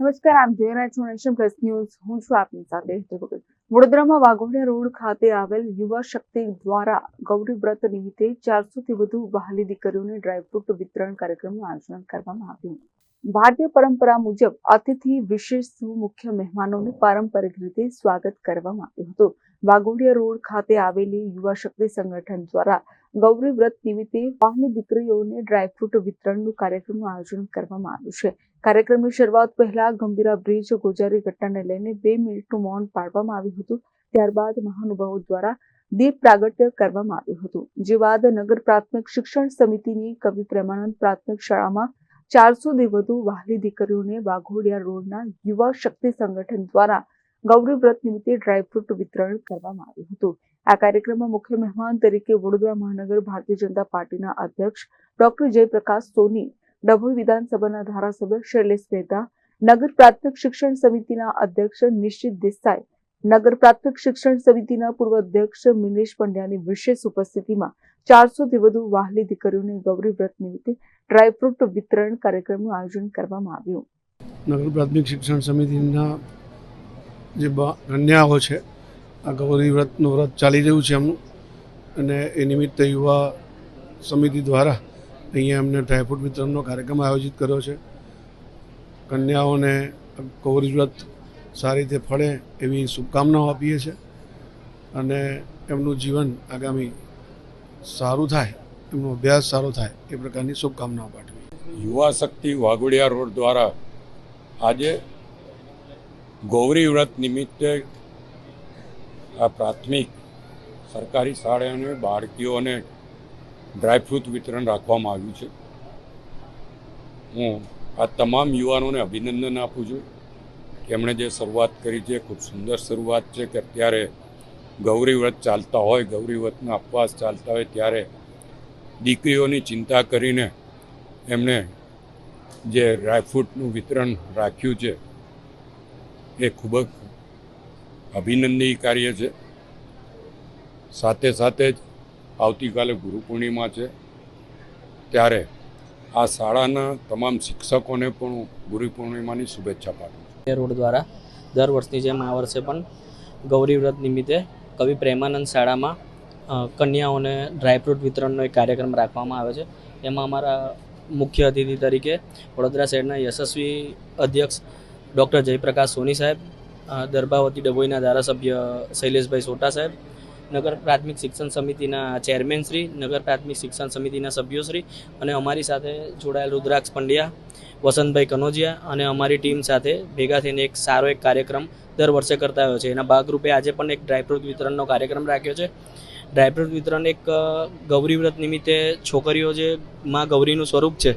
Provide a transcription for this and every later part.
નમસ્કાર, આપ જોઈ રહ્યા છો નેશન પ્લસ ન્યૂઝ. હું છું આપની સાથે વડોદરામાં વાઘોડિયા રોડ ખાતે આવેલ યુવા શક્તિ દ્વારા ગૌરી વ્રત નિમિત્તે ચારસોથી વધુ વહાલી દીકરીઓને ડ્રાયફ્રૂટ વિતરણ કાર્યક્રમનું આયોજન કરવામાં આવ્યું. ભારતીય પરંપરા મુજબ અતિથિ વિશેષ મુખ્ય મહેમાનોનું પારંપરિક રીતે સ્વાગત કરવામાં આવ્યું હતું? વાઘોડિયા રોડ ખાતે આવેલી યુવા શક્તિ સંગઠન દ્વારા ગૌરી વ્રત નિમિત્તે વાહની દીકરીઓને ડ્રાયફ્રૂટ વિતરણનું કાર્યક્રમનું આયોજન કરવામાં આવ્યું છે. કાર્યક્રમની શરૂઆત પહેલા ગંભીરા બ્રિજ ગોજારી ઘટનાને લઈને બે મિનિટનું મૌન પાડવામાં આવ્યું હતું. ત્યારબાદ મહાનુભાવો દ્વારા દીપ પ્રાગટ્ય કરવામાં આવ્યું હતું. જે બાદ નગર પ્રાથમિક શિક્ષણ સમિતિની કવિ પ્રેમાનંદ પ્રાથમિક શાળામાં ચારસોથી વધુ વાહલી દીકરીઓને વાઘોડિયા રોડના યુવા શક્તિ સંગઠન દ્વારા ગૌરી વ્રત નિમિત્તે ડ્રાયફ્રૂટ વિતરણ કરવામાં આવ્યું હતું. આ કાર્યક્રમમાં મુખ્ય મહેમાન તરીકે વડોદરા મહાનગર ભારતીય જનતા પાર્ટીના અધ્યક્ષ ડોક્ટર જયપ્રકાશ સોની ડભોઈ વિધાનસભાના ધારાસભ્ય શૈલેષ મહેતા, નગર પ્રાથમિક શિક્ષણ સમિતિના અધ્યક્ષ નિશ્ચિત દેસાઈ, નગર પ્રાથમિક શિક્ષણ સમિતિના પૂર્વ અધ્યક્ષ મિનેશ પંડ્યાની વિશેષ ઉપસ્થિતિમાં ચારસોથી વધુ વાહલી દીકરીઓને ગૌરી વ્રત નિમિત્તે ડ્રાયફ્રૂટ વિતરણ કાર્યક્રમનું આયોજન કરવામાં આવ્યું. નગર પ્રાથમિક શિક્ષણ સમિતિના જે કન્યાઓ છે, આ ગૌરી વ્રતનું વ્રત ચાલી રહ્યું છે એમનું. અને એ નિમિત્તે યુવા સમિતિ દ્વારા અહીંયા અમને ડ્રાયફ્રૂટ વિતરણનો કાર્યક્રમ આયોજિત કર્યો છે. કન્યાઓને કૌરી વ્રત સારી રીતે ફળે એવી શુભકામનાઓ આપીએ છીએ અને એમનું જીવન આગામી સારું થાય, એમનો અભ્યાસ સારો થાય એ પ્રકારની શુભકામનાઓ પાઠવી યુવા શક્તિ વાઘોડિયા રોડ દ્વારા આજે ગૌરી વ્રત નિમિત્તે આ પ્રાથમિક સરકારી શાળાઓને બાળકીઓને ડ્રાયફ્રૂટ વિતરણ રાખવામાં આવ્યું છે. હું આ તમામ યુવાનોને અભિનંદન આપું છું. કે એમણે જે શરૂઆત કરી છે, ખૂબ સુંદર શરૂઆત છે કે અત્યારે ગૌરીવ્રત ચાલતા હોય ગૌરીવ્રતનો અપવાસ ચાલતા હોય, ત્યારે દીકરીઓની ચિંતા કરીને એમણે જે ડ્રાયફ્રૂટનું વિતરણ રાખ્યું છે, એ ખૂબ જ અભિનંદનીય કાર્ય છે. સાથે સાથે જ આવતીકાલે ગુરુ પૂર્ણિમા છે. ત્યારે આ શાળાના તમામ શિક્ષકોને પણ ગુરુ પૂર્ણિમાની શુભેચ્છા પાઠવું છું. રોડ દ્વારા દર વર્ષની જેમ આ વર્ષે પણ ગૌરી વ્રત નિમિત્તે કવિ પ્રેમાનંદ શાળામાં કન્યાઓને ડ્રાયફ્રૂટ વિતરણનો એક કાર્યક્રમ રાખવામાં આવે છે. એમાં અમારા મુખ્ય અતિથિ તરીકે વડોદરા શહેરના યશસ્વી અધ્યક્ષ ડૉક્ટર જયપ્રકાશ સોની સાહેબ દરબાવતી ડભોઈના ધારાસભ્ય શૈલેષભાઈ સોટા સાહેબ નગર પ્રાથમિક શિક્ષણ સમિતિના ચેરમેન શ્રી, નગર પ્રાથમિક શિક્ષણ સમિતિના સભ્યોશ્રી અને અમારી સાથે જોડાયેલ રુદ્રાક્ષ પંડ્યા, વસંતભાઈ કનોજિયા અને અમારી ટીમ સાથે ભેગા થઈને એક સારો એક કાર્યક્રમ દર વર્ષે કરતા આવ્યો છે. એના ભાગરૂપે આજે પણ એક ડ્રાયફ્રૂટ વિતરણનો કાર્યક્રમ રાખ્યો છે. ડ્રાયફ્રૂટ વિતરણ એક ગૌરી વ્રત નિમિત્તે છોકરીઓ જે માં ગૌરીનું સ્વરૂપ છે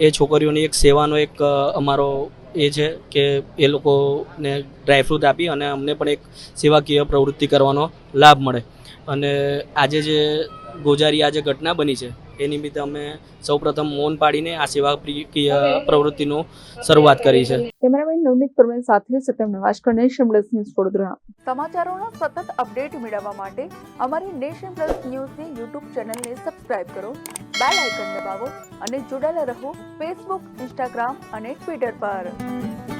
એ છોકરીઓની એક સેવાનો એક અમારો એ છે કે એ લોકોને ડ્રાયફ્રૂટ આપી અને અમને પણ એક સેવાકીય પ્રવૃત્તિ કરવાનો લાભ મળે. અને આજે જે ગોજારી આજે ઘટના બની છે એ નિમિત્તે અમે સૌપ્રથમ મૌન પાડીને આ સેવા પ્રવૃત્તિનું શરૂઆત કરી છે. કેમેરામેન નવનીત પરમેન સાથે સત્યમ નવાશકર નેશન પ્લસ ન્યૂઝ વડોદરા. સમાચારોના સતત અપડેટ મેળવવા માટે અમારી નેશન પ્લસ ન્યૂઝની યુટ્યુબ ચેનલને સબસ્ક્રાઇબ કરો બેલ આઇકન દબાવો અને જોડાયેલા રહો ફેસબુક ઇન્સ્ટાગ્રામ અને ટ્વિટર પર.